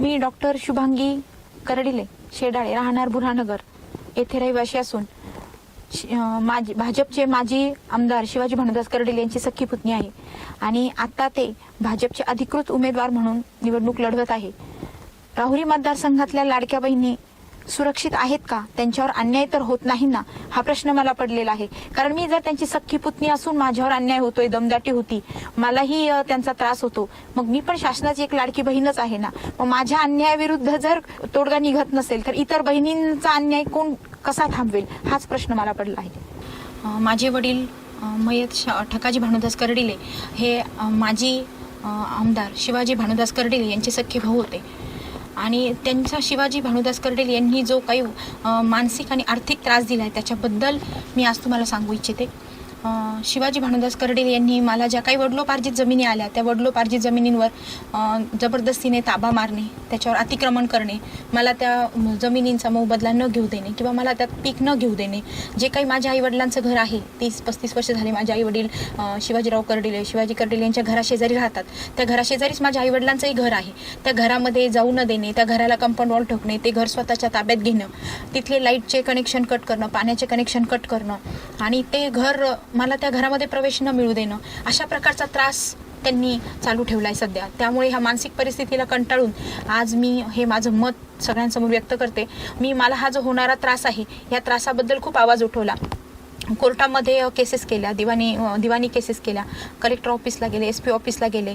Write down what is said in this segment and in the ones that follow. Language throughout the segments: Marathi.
मी डॉक्टर शुभांगी करडिले शेडाळे राहणार बुरहानगर. येथे रहिवासी असून श- भाजपचे माजी आमदार शिवाजी भानुदास करडील यांची सख्खी पुतणी आहे. आणि आता ते भाजपचे अधिकृत उमेदवार म्हणून निवडणूक लढवत आहे. राहुरी मतदारसंघातल्या लाडक्या बहिणी सुरक्षित आहेत का? त्यांच्यावर अन्याय तर होत नाही ना? हा प्रश्न मला पडलेला आहे. कारण मी जर त्यांची सख्खी पुतणी असून माझ्यावर अन्याय होतोय दमदाटी होती मलाही त्यांचा त्रास होतो. मग मी पण शासनाची एक लाडकी बहीणच आहे ना? मग माझ्या अन्यायाविरुद्ध जर तोडगा निघत नसेल तर इतर बहिणींचा अन्याय कोण कसा थांबवेल? हाच प्रश्न मला पडला आहे. माझे वडील मयत ठकाजी भानुदास कर्डिले हे माझी माजी आमदार शिवाजी भानुदास कर्डिले यांचे सख्खे भाऊ होते. आणि त्यांचा शिवाजी भानुदास कर्डेल यांनी जो काही मानसिक आणि आर्थिक त्रास दिला आहे त्याच्याबद्दल मी आज तुम्हाला सांगू इच्छिते. शिवाजी भानुदास कर्डे यांनी मला ज्या काही वडलोपार्जित जमिनी आल्या त्या वडलोपार्जित जमिनींवर जबरदस्तीने ताबा मारणे त्याच्यावर अतिक्रमण करणे मला त्या म, जमिनींचा मोबदला न घेऊ देणे किंवा मला त्यात पीक न घेऊ देणे जे काही माझ्या आईवडिलांचं घर आहे तीस पस्तीस वर्ष झाले माझे आईवडील शिवाजीराव कर्डिले शिवाजी कर्डिले यांच्या घराशेजारी राहतात. त्या घराशेजारीच माझ्या आईवडिलांचंही घर आहे. त्या घरामध्ये जाऊ न देणे त्या घराला कंपाऊंड वॉल ठोकणे ते घर स्वतःच्या ताब्यात घेणं तिथले लाईटचे कनेक्शन कट करणं पाण्याचे कनेक्शन कट करणं आणि ते घर मला त्या घरामध्ये प्रवेश न मिळू देणं अशा प्रकारचा त्रास त्यांनी चालू ठेवला आहे सध्या. त्यामुळे ह्या मानसिक परिस्थितीला कंटाळून आज मी हे माझं मत सगळ्यांसमोर व्यक्त करते. मी मला हा जो होणारा त्रास आहे या त्रासाबद्दल खूप आवाज उठवला. कोर्टामध्ये केसेस केल्या दिवाणी दिवाणी केसेस केल्या. कलेक्टर ऑफिसला गेले एस पी ऑफिसला गेले.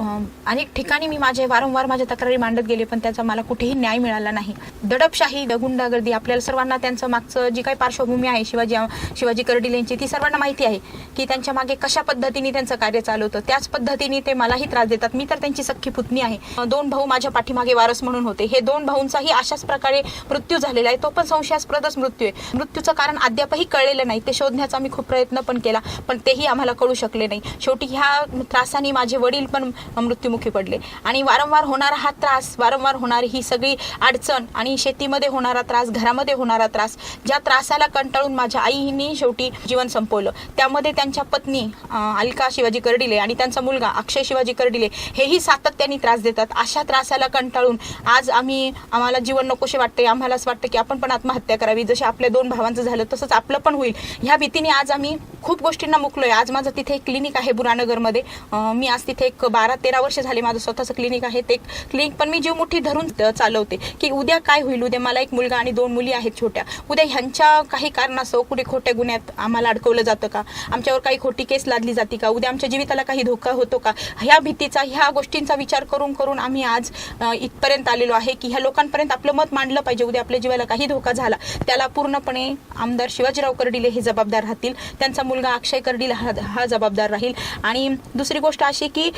अनेक ठिकाणी मी माझे वारंवार माझ्या तक्रारी मांडत गेले पण त्याचा मला कुठेही न्याय मिळाला नाही. दडपशाही गुंडागर्दी आपल्याला सर्वांना त्यांचं मागचं जी काही पार्श्वभूमी आहे शिवाजी शिवाजी कर्डिल यांची ती सर्वांना माहिती आहे की त्यांच्या मागे कशा पद्धतीने त्यांचं कार्य चालू होतं. त्याच पद्धतीने ते मलाही त्रास देतात. मी तर त्यांची सख्खी पुतणी आहे. दोन भाऊ माझ्या पाठीमागे वारस म्हणून होते. हे दोन भाऊंचाही अशाच प्रकारे मृत्यू झालेला आहे. तो पण संशयास्पदच मृत्यू आहे. मृत्यूचं कारण अद्यापही कळलेलं नाही. ते शोधण्याचा मी खूप प्रयत्न पण केला पण तेही आम्हाला कळू शकले नाही. शेवटी ह्या त्रासाने माझे वडील पण मृत्युमुखी पडले. आणि वारंवार होणारा हा त्रास वारंवार होणारी ही सगळी अडचण आणि शेतीमध्ये होणारा त्रास घरामध्ये होणारा त्रास ज्या त्रासाला कंटाळून माझ्या आईनी शेवटी जीवन संपवलं. त्यामध्ये त्यांच्या पत्नी अलका शिवाजी कर्डिले आणि त्यांचा मुलगा अक्षय शिवाजी कर्डिले हेही सातत्याने त्रास देतात. अशा त्रासाला कंटाळून आज आम्ही आम्हाला जीवन नकोसे वाटते आम्हाला असं वाटतं की आपण पण आत्महत्या करावी. जसे आपल्या दोन भावांचं झालं तसंच आपलं पण होईल. ह्या भीतीने आज आम्ही खूप गोष्टींना मुकलोय. आज माझं तिथे एक क्लिनिक आहे बुरानगरमध्ये. मी आज तिथे एक बारा तेरा वर्ष झाले माझं स्वतःचं क्लिनिक आहे. ते क्लिनिक पण मी जीव मुठी धरून चालवते. की उद्या काय होईल? उद्या मला एक मुलगा आणि दोन मुली आहेत छोट्या. उद्या ह्यांच्या काही कारणास्तव कुठे खोट्या गुन्ह्यात आम्हाला अडकवलं जातं का? आमच्यावर काही खोटी केस लादली जाते का? उद्या आमच्या जीविताला काही धोका होतो का? ह्या भीतीचा ह्या गोष्टींचा विचार करून करून आम्ही आज इथपर्यंत आलेलो आहे की ह्या लोकांपर्यंत आपलं मत मांडलं पाहिजे. उद्या आपल्या जीवाला काही धोका झाला त्याला पूर्णपणे आमदार शिवाजीराव कर्डिले हे जबाबदार राहतील. त्यांचा मुलगा अक्षय कर्डिले हा हा जबाबदार राहील. आणि दुसरी गोष्ट अशी की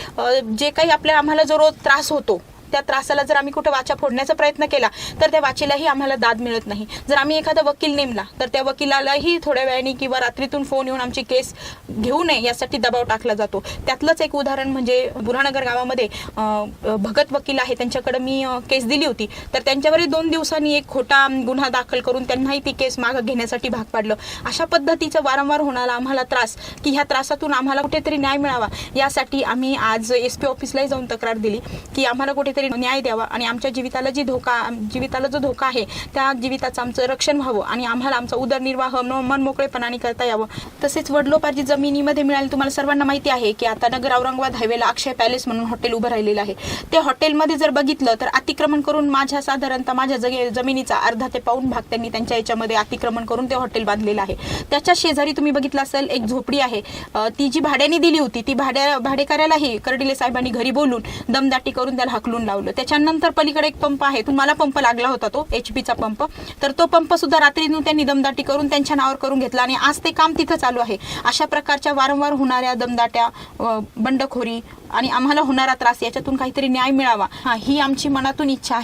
जे काही आपल्या आम्हाला जो रोज त्रास होतो त्या त्रासाला जर आम्ही कुठे वाचा फोडण्याचा प्रयत्न केला तर त्या वाचेलाही आम्हाला दाद मिळत नाही. जर आम्ही एखादा वकील नेमला तर त्या वकिलालाही थोड्या वेळाने किंवा रात्रीतून फोन येऊन आमची केस घेऊ नये यासाठी दबाव टाकला जातो. त्यातलंच एक उदाहरण म्हणजे बुरानगर गावामध्ये भगत वकील आहे त्यांच्याकडे मी केस दिली होती. तर त्यांच्यावरही दोन दिवसांनी एक खोटा गुन्हा दाखल करून त्यांनाही ती केस मागं घेण्यासाठी भाग पाडलं. अशा पद्धतीचं वारंवार होणारा आम्हाला त्रास की ह्या त्रासातून आम्हाला कुठेतरी न्याय मिळावा यासाठी आम्ही आज एस पी ऑफिसलाही जाऊन तक्रार दिली की आम्हाला कुठेतरी न्याय द्यावा आणि आमच्या जीविताला जी धोका जीविताला जो धोका आहे त्या जीविताचं आमचं रक्षण व्हावं आणि आम्हाला आमचा उदरनिर्वाह मन मोकळेपणाने करता यावं. तसेच वडलोपार्जित जमिनीमध्ये मिळाली तुम्हाला सर्वांना माहिती आहे की आता नगर औरंगाबाद हायवेला अक्षय पॅलेस म्हणून हॉटेल उभं राहिलेलं आहे. ते हॉटेलमध्ये जर बघितलं तर अतिक्रमण करून माझ्या साधारणतः माझ्या जगे जमिनीचा अर्धा ते पाऊन भाग त्यांनी त्यांच्या याच्यामध्ये अतिक्रमण करून ते हॉटेल बांधलेलं आहे. त्याच्या शेजारी तुम्ही बघितलं असेल एक झोपडी आहे. ती जी भाड्याने दिली होती ती भाड्या भाडेकऱ्यालाही कर्डिले साहेबांनी घरी बोलून दमदाटी करून त्याला हाकलून लावलं. त्याच्यानंतर पलीकडे एक पंप आहे. तुम्हाला पंप लागला होता तो एच पीचा पंप. तर तो पंप सुद्धा रात्री त्यांनी दमदाटी करून त्यांच्या नावावर करून घेतला आणि आज ते काम तिथं चालू आहे. अशा प्रकारच्या वारंवार होणाऱ्या दमदाट्या बंडखोरी आणि आम्हाला होणारा त्रास याच्यातून काहीतरी न्याय मिळावा. ही आमची मनातून इच्छा आहे.